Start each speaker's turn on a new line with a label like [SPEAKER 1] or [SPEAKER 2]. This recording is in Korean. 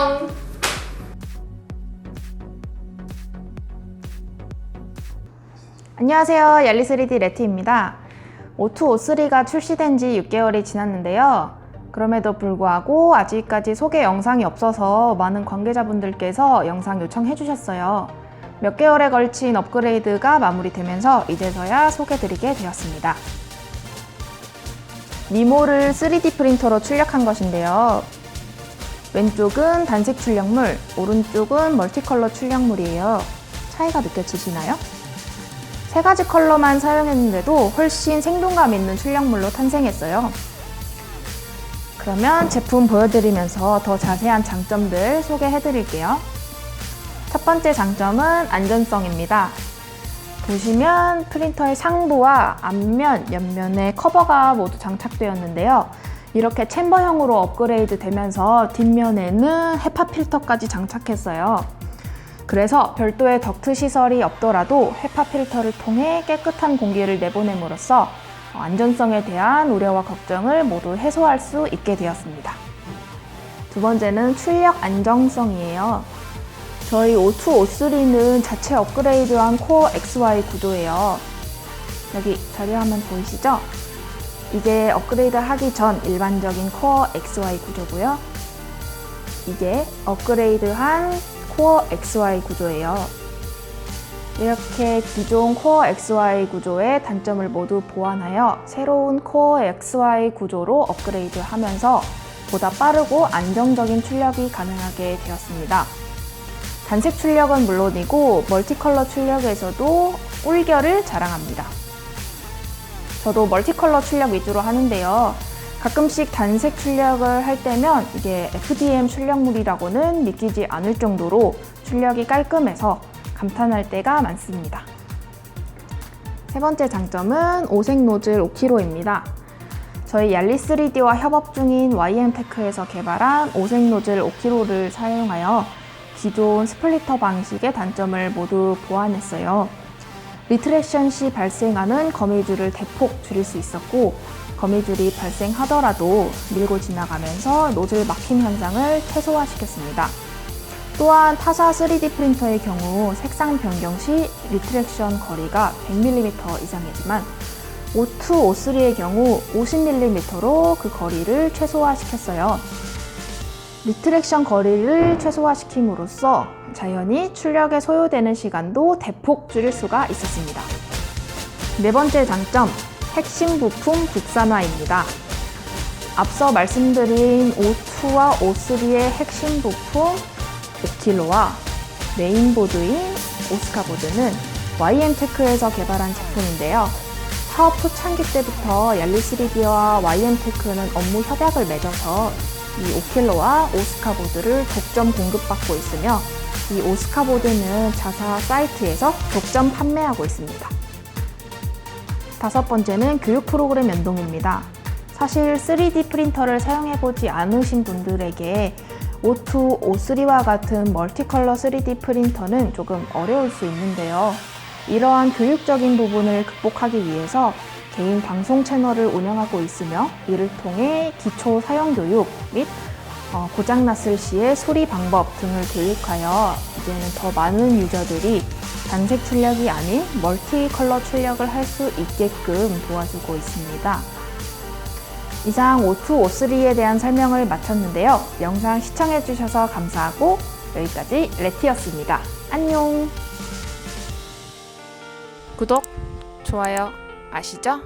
[SPEAKER 1] 안녕.
[SPEAKER 2] 안녕하세요. 얄리 3D 레티입니다. O2O3가 출시된 지 6개월이 지났는데요. 그럼에도 불구하고 아직까지 소개 영상이 없어서 많은 관계자분들께서 영상 요청해 주셨어요. 몇 개월에 걸친 업그레이드가 마무리되면서 이제서야 소개드리게 되었습니다. 니모를 3D 프린터로 출력한 것인데요. 왼쪽은 단색 출력물, 오른쪽은 멀티컬러 출력물이에요. 차이가 느껴지시나요? 세 가지 컬러만 사용했는데도 훨씬 생동감 있는 출력물로 탄생했어요. 그러면 제품 보여드리면서 더 자세한 장점들 소개해드릴게요. 첫 번째 장점은 안전성입니다. 보시면 프린터의 상부와 앞면, 옆면에 커버가 모두 장착되었는데요. 이렇게 챔버형으로 업그레이드 되면서 뒷면에는 헤파 필터까지 장착했어요. 그래서 별도의 덕트 시설이 없더라도 헤파 필터를 통해 깨끗한 공기를 내보냄으로써 안전성에 대한 우려와 걱정을 모두 해소할 수 있게 되었습니다. 두 번째는 출력 안정성이에요. 저희 O2, O3는 자체 업그레이드한 코어 XY 구조예요. 여기 자료화면 보이시죠? 이게 업그레이드 하기 전 일반적인 코어 XY 구조고요. 이게 업그레이드한 코어 XY 구조예요. 이렇게 기존 코어 XY 구조의 단점을 모두 보완하여 새로운 코어 XY 구조로 업그레이드 하면서 보다 빠르고 안정적인 출력이 가능하게 되었습니다. 단색 출력은 물론이고 멀티컬러 출력에서도 꿀결을 자랑합니다. 저도 멀티컬러 출력 위주로 하는데요. 가끔씩 단색 출력을 할 때면 이게 FDM 출력물이라고는 믿기지 않을 정도로 출력이 깔끔해서 감탄할 때가 많습니다. 세 번째 장점은 오색 노즐 5kg입니다. 저희 얄리3D와 협업 중인 YM테크에서 개발한 오색 노즐 5kg를 사용하여 기존 스플리터 방식의 단점을 모두 보완했어요. 리트렉션 시 발생하는 거미줄을 대폭 줄일 수 있었고 거미줄이 발생하더라도 밀고 지나가면서 노즐 막힘 현상을 최소화시켰습니다. 또한 타사 3D 프린터의 경우 색상 변경 시 리트렉션 거리가 100mm 이상이지만 O2, O3의 경우 50mm로 그 거리를 최소화시켰어요. 리트렉션 거리를 최소화시킴으로써 자연히 출력에 소요되는 시간도 대폭 줄일 수가 있었습니다. 네 번째 장점, 핵심 부품 국산화입니다. 앞서 말씀드린 O2와 O3의 핵심 부품 5kg와 메인보드인 오스카보드는 YM테크에서 개발한 제품인데요. 사업 초창기 때부터 얄리 3D와 YM테크는 업무 협약을 맺어서 이 5킬로와 오스카보드를 독점 공급받고 있으며 이 오스카보드는 자사 사이트에서 독점 판매하고 있습니다. 다섯 번째는 교육 프로그램 연동입니다. 사실 3D 프린터를 사용해보지 않으신 분들에게 O2, O3와 같은 멀티컬러 3D 프린터는 조금 어려울 수 있는데요. 이러한 교육적인 부분을 극복하기 위해서 개인 방송 채널을 운영하고 있으며 이를 통해 기초 사용 교육 및 어, 고장났을 시의 수리 방법 등을 교육하여 이제는 더 많은 유저들이 단색 출력이 아닌 멀티 컬러 출력을 할 수 있게끔 도와주고 있습니다. 이상 O2, O3에 대한 설명을 마쳤는데요. 영상 시청해주셔서 감사하고 여기까지 레티였습니다. 안녕! 구독, 좋아요, 아시죠?